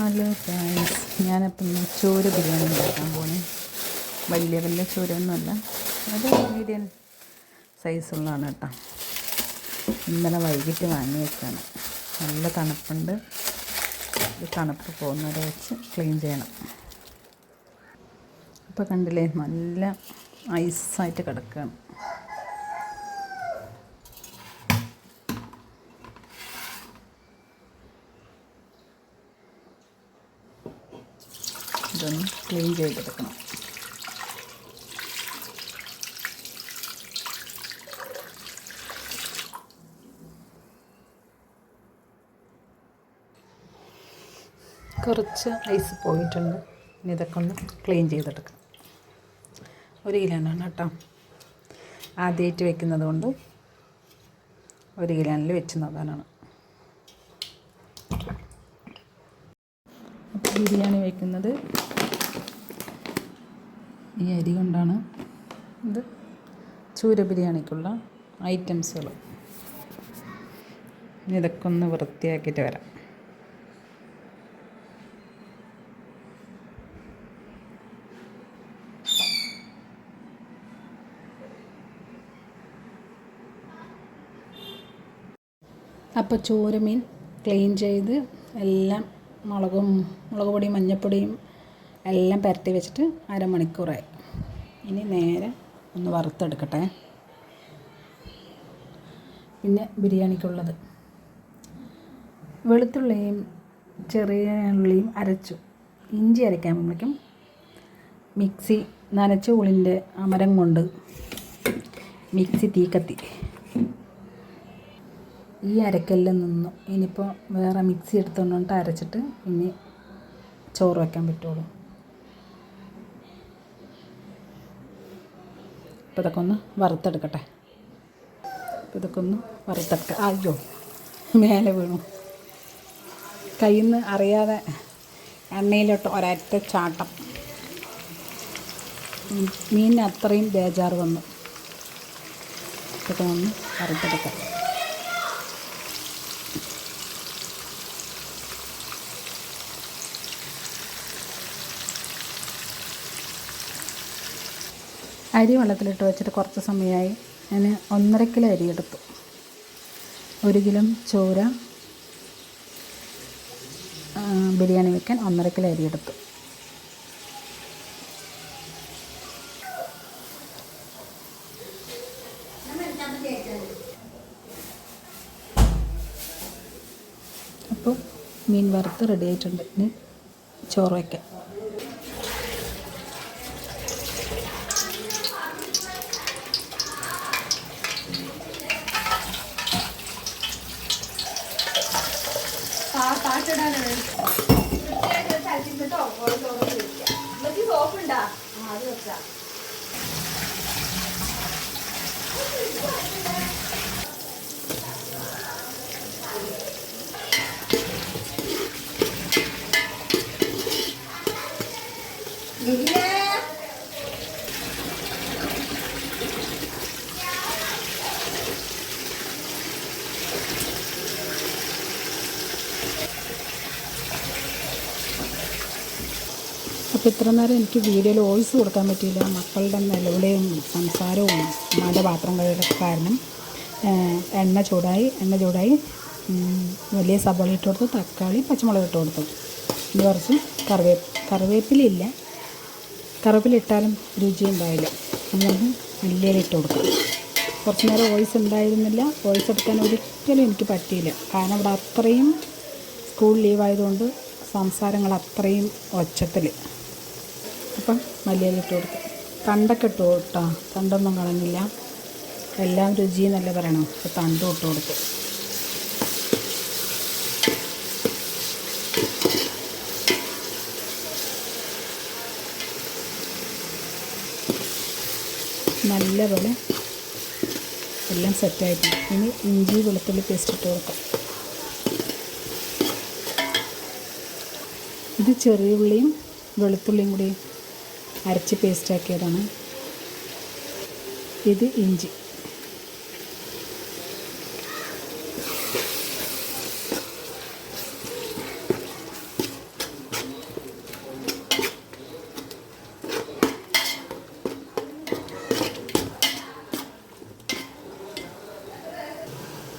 Hello guys ഞാനിപ്പം ചോര ബിരിയാണി ഉണ്ടാക്കാൻ പോണേ. വലിയ വലിയ ചോരയൊന്നുമല്ല അത് മീഡിയം സൈസുള്ളതാണ് കേട്ടോ. ഇന്നലെ വൈകിട്ട് വാങ്ങി വെച്ചാണ് നല്ല തണുപ്പുണ്ട്. തണുപ്പ് പോകുന്നവരെ വെച്ച് ക്ലീൻ ചെയ്യണം. അപ്പോൾ കണ്ടില്ലേ നല്ല ഐസായിട്ട് കിടക്കുകയാണ് ഇതൊന്ന് ക്ലീൻ ചെയ്തെടുക്കണം കുറച്ച് ഐസ് പോയിട്ടുണ്ട്. ഇനി ഇതൊക്കെ ഒന്ന് ക്ലീൻ ചെയ്തെടുക്കാം ഒരു കിലോനാണ് കേട്ടോ. ആദ്യമായിട്ട് വെക്കുന്നത് കൊണ്ട് ഒരു കിലോനിൽ വെച്ച് നോക്കാനാണ്. ബിരിയാണി വയ്ക്കുന്നത് ഈ അരി കൊണ്ടാണ് ഇത് ചൂര ബിരിയാണിക്കുള്ള ഐറ്റംസുകൾ. ഇതൊക്കെ ഒന്ന് വൃത്തിയാക്കിയിട്ട് വരാം. അപ്പോൾ ചോരമീൻ ക്ലീൻ ചെയ്ത് എല്ലാം മുളകും മുളക് പൊടിയും മഞ്ഞൾപ്പൊടിയും എല്ലാം പുരട്ടി വെച്ചിട്ട് അരമണിക്കൂറായി. ഇനി നേരെ ഒന്ന് വറുത്തെടുക്കട്ടെ. പിന്നെ ബിരിയാണിക്കുള്ളത്. വെളുത്തുള്ളിയും ചെറിയ ഉള്ളിയും അരച്ചു. ഇഞ്ചി അരയ്ക്കാൻ വേണ്ടിക്കും മിക്സി നനച്ച ഉള്ളിന്റെ അമരം കൊണ്ട് മിക്സി തീക്കത്തി. കത്തി ഈ അരക്കല്ലിൽ നിന്നു ഇനിയിപ്പോൾ വേറെ മിക്സി എടുത്തുകൊണ്ടിട്ട് അരച്ചിട്ട് ഇനി ചോറ് വയ്ക്കാൻ പറ്റുള്ളൂ. അപ്പോൾ ഇതൊക്കെ ഒന്ന് വറുത്തെടുക്കട്ടെ. അപ്പോൾ ഇതൊക്കെ ഒന്ന് അയ്യോ മേലെ വീണു. കയ്യിൽ നിന്ന് അറിയാതെ എണ്ണയിലോട്ട് ഒരറ്റ ചാട്ടം. മീനിന് അത്രയും ബേജാറ് വന്നു. ഇതൊക്കെ ഒന്ന് വറുത്തെടുക്കാം. അരി വെള്ളത്തിലിട്ട് വെച്ചിട്ട് കുറച്ച് സമയമായി. ഞാൻ ഒന്നര കിലോ അരി എടുത്തു. ഒരു കിലോ ചോര ബിരിയാണി വെക്കാൻ ഒന്നര കിലോ അരി എടുത്തു. അപ്പോൾ മീൻ വറുത്ത് റെഡി ആയിട്ടുണ്ട്. ഇനി ചോറ് വയ്ക്കാം കേട്ടോ ഓറഞ്ച് ഓറഞ്ച് വെക്കാം മറ്റേ സോപ്പ് അപ്പോൾ ഇത്ര നേരം എനിക്ക് വീഡിയോയിൽ വോയിസ് കൊടുക്കാൻ പറ്റിയില്ല. മക്കളുടെ നിലവിളിയും സംസാരവും അമ്മയുടെ പാത്രം കഴുകലൊക്കെ കാരണം എണ്ണ ചൂടായി എണ്ണ ചൂടായി. വലിയ സബോള ഇട്ട് കൊടുത്തു തക്കാളി പച്ചമുളക് ഇട്ട് കൊടുത്തു. ഇത് കുറച്ച് കറിവേ കറിവേപ്പിലില്ല കറിവേപ്പില ഇട്ടാലും രുചി ഉണ്ടാവില്ല. അത് നമുക്ക് മല്ലിയില ഇട്ട് കൊടുക്കാം. കുറച്ച് നേരം വോയിസ് ഉണ്ടായിരുന്നില്ല. വോയിസ് എടുക്കാൻ ഒരിക്കലും എനിക്ക് പറ്റിയില്ല. കാരണം ഇവിടെ അത്രയും സ്കൂൾ ലീവായതുകൊണ്ട് സംസാരങ്ങൾ അത്രയും ഒച്ചത്തിൽ. അപ്പം മല്ലിയില ഇട്ട് കൊടുക്കും തണ്ടൊക്കെ ഇട്ട് കേട്ടോ തണ്ടൊന്നും കളഞ്ഞില്ല. എല്ലാം രുചി എന്നല്ല പറയണം അപ്പോൾ തണ്ടും ഇട്ട് കൊടുക്കും നല്ലപോലെ എല്ലാം സെറ്റായിട്ടുണ്ട് ഇനി ഇഞ്ചി വെളുത്തുള്ളി പേസ്റ്റ് ഇട്ട് കൊടുക്കാം. ഇത് ചെറിയ ഉള്ളിയും വെളുത്തുള്ളിയും കൂടി അരച്ച് പേസ്റ്റാക്കിയതാണ് ഇത് ഇഞ്ചി.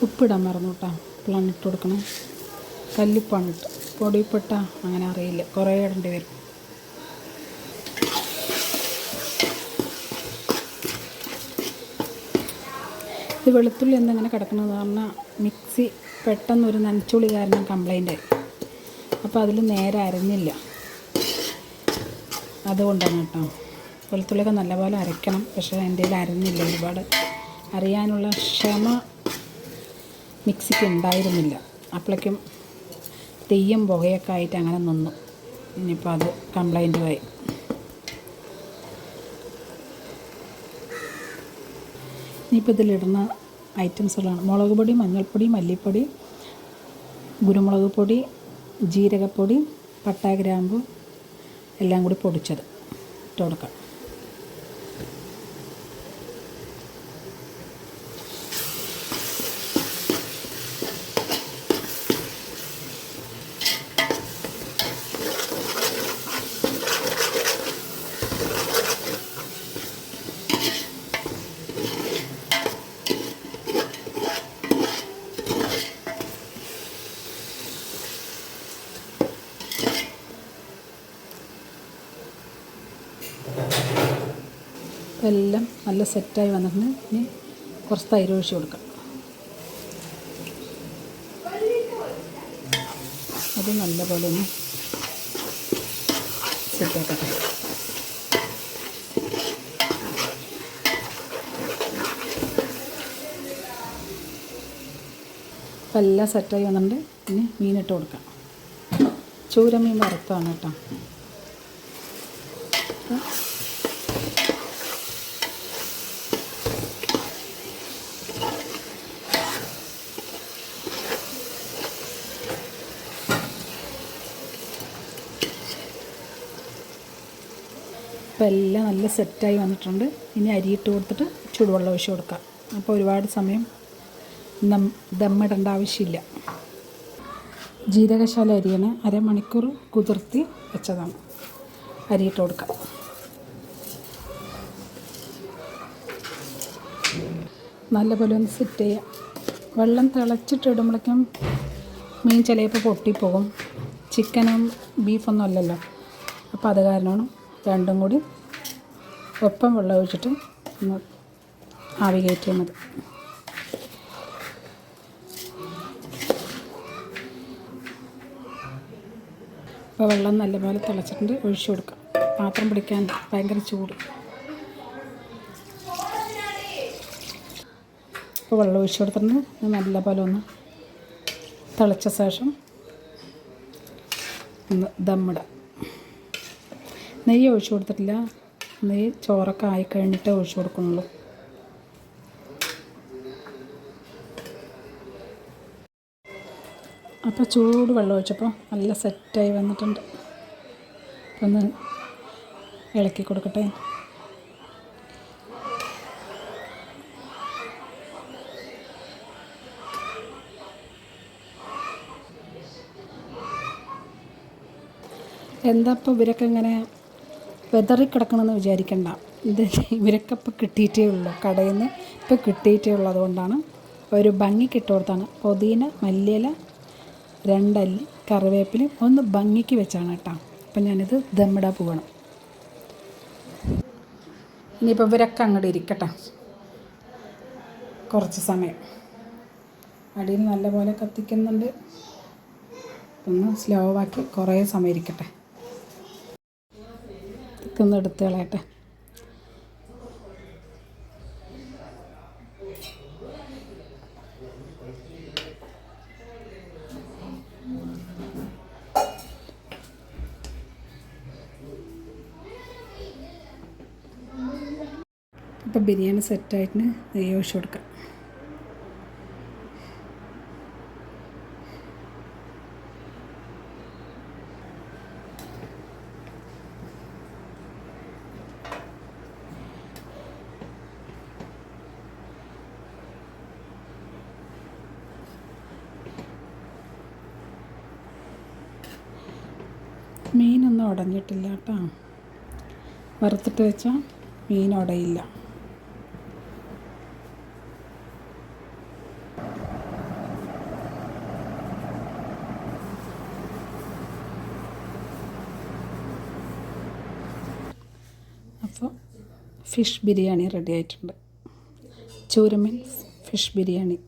ഉപ്പിടാൻ മറന്നു കേട്ടോ ഇപ്പോഴാണ് ഇട്ട് കൊടുക്കണം. കല്ലുപ്പാണ് ഇട്ട്. പൊടിപ്പെട്ട അങ്ങനെ അറിയില്ല. കുറേ ഇടേണ്ടി വരും. ഇത് വെളുത്തുള്ളി എന്തെങ്ങനെ കിടക്കണമെന്ന് പറഞ്ഞാൽ മിക്സി പെട്ടെന്ന് ഒരു നനച്ചുള്ളി കാരണം കംപ്ലൈന്റ് ആയി. അപ്പോൾ അതിൽ നേരെ അരഞ്ഞില്ല. അതുകൊണ്ടാണ് കേട്ടോ. വെളുത്തുള്ളിയൊക്കെ നല്ലപോലെ അരയ്ക്കണം. പക്ഷേ എന്റെ കയ്യിൽ അരഞ്ഞില്ല ഒരുപാട്. അറിയാനുള്ള ക്ഷമ മിക്സിക്ക് ഉണ്ടായിരുന്നില്ല. അപ്പോഴേക്കും തെയ്യം പുകയൊക്കെ ആയിട്ട് അങ്ങനെ നിന്നു. ഇനിയിപ്പോൾ അത് കംപ്ലൈന്റുമായി ഇനിയിപ്പോൾ ഇതിലിടുന്ന ഐറ്റംസുകളാണ്. മുളക് പൊടി മഞ്ഞൾപ്പൊടി മല്ലിപ്പൊടി കുരുമുളക് പൊടി ജീരകപ്പൊടി പട്ട ഗ്രാമ്പു എല്ലാം കൂടി പൊടിച്ചത്. ഇട്ട് കൊടുക്കാം. അപ്പോൾ എല്ലാം നല്ല സെറ്റായി വന്നിട്ടുണ്ട്. ഇനി കുറച്ച് തൈര് ഒഴിച്ച് കൊടുക്കാം. അത് നല്ലപോലെ ഒന്ന് സെറ്റാക്കട്ടെ അപ്പം എല്ലാം സെറ്റായി വന്നിട്ടുണ്ട്. ഇനി മീനിട്ട് കൊടുക്കാം. ചൂരമീൻ വറുത്താണ് കേട്ടോ. അപ്പോൾ എല്ലാം നല്ല സെറ്റായി വന്നിട്ടുണ്ട്. ഇനി അരിയിട്ട് കൊടുത്തിട്ട് ചൂടുവെള്ളം ഒഴിച്ച് കൊടുക്കാം. അപ്പോൾ ഒരുപാട് സമയം നം ദമ്മിടേണ്ട ആവശ്യമില്ല. ജീരകശാല അരിയാണ്. അരമണിക്കൂർ കുതിർത്തി വെച്ചതാണ്. അരിയിട്ട് കൊടുക്കാം. നല്ലപോലെ ഒന്ന് സെറ്റ് ചെയ്യാം. വെള്ളം തിളച്ചിട്ടിടുമ്പോഴേക്കും മീൻ ചിലപ്പോൾ പൊട്ടിപ്പോകും. ചിക്കനും ബീഫൊന്നും അല്ലല്ലോ. അപ്പോൾ അത് കാരണമാണ് രണ്ടും കൂടി ഒപ്പം വെള്ളം ഒഴിച്ചിട്ട് ഒന്ന് ആവി കയറ്റിയാൽ മതി. അപ്പോൾ വെള്ളം നല്ലപോലെ തിളച്ചിട്ടുണ്ട് ഒഴിച്ചു കൊടുക്കാം. പാത്രം പിടിക്കാൻ ഭയങ്കര ചൂട്. ഇപ്പോൾ വെള്ളം ഒഴിച്ചു കൊടുത്തിട്ടുണ്ട്. നല്ലപോലെ ഒന്ന് തിളച്ച ശേഷം ഒന്ന് ദമ്മിടാം നെയ്യ് ഒഴിച്ചു കൊടുത്തിട്ടില്ല. നെയ്യ് ചോറൊക്കെ ആയി കഴിഞ്ഞിട്ടേ ഒഴിച്ചു കൊടുക്കുന്നുള്ളൂ. അപ്പോൾ ചൂട് വെള്ളം ഒഴിച്ചപ്പോൾ നല്ല സെറ്റായി വന്നിട്ടുണ്ട്. ഒന്ന് ഇളക്കി കൊടുക്കട്ടെ. എന്താ ഇപ്പോൾ ഇവരൊക്കെ ഇങ്ങനെ വെതറി കിടക്കണമെന്ന് വിചാരിക്കണ്ട. ഇത് ഇവരൊക്കെ ഇപ്പോൾ കിട്ടിയിട്ടേ ഉള്ളൂ. കടയിൽ നിന്ന് ഇപ്പോൾ കിട്ടിയിട്ടേ ഉള്ളൂ. അതുകൊണ്ടാണ് ഒരു ഭംഗിക്ക് ഇട്ട് കൊടുത്താണ്. പുതിന മല്ലിയില രണ്ടല്ലി കറിവേപ്പില ഒന്ന് ഭംഗിക്ക് വെച്ചാണ് കേട്ടോ. അപ്പം ഞാനിത് ദമ്മിടാൻ പോകണം ഇനിയിപ്പോൾ ഇവരൊക്കെ അങ്ങോട്ട് ഇരിക്കട്ടെ. കുറച്ച് സമയം. അടിയിൽ നല്ലപോലെ കത്തിക്കുന്നുണ്ട്. ഒന്ന് സ്ലോ ആക്കി കുറേ സമയം ഇരിക്കട്ടെ. ഇതൊക്കെ എടുത്ത് കളയട്ടെ. അപ്പം ബിരിയാണി സെറ്റായിട്ട് നെയ്യ് ഒഴിച്ച് കൊടുക്കാം. മീനൊന്നും ഉടഞ്ഞിട്ടില്ല കേട്ടോ. വറുത്തിട്ട് വെച്ചാൽ മീൻ ഉടയില്ല. അപ്പോൾ ഫിഷ് ബിരിയാണി റെഡി ആയിട്ടുണ്ട്. ചൂരമീൻ ഫിഷ് ബിരിയാണി.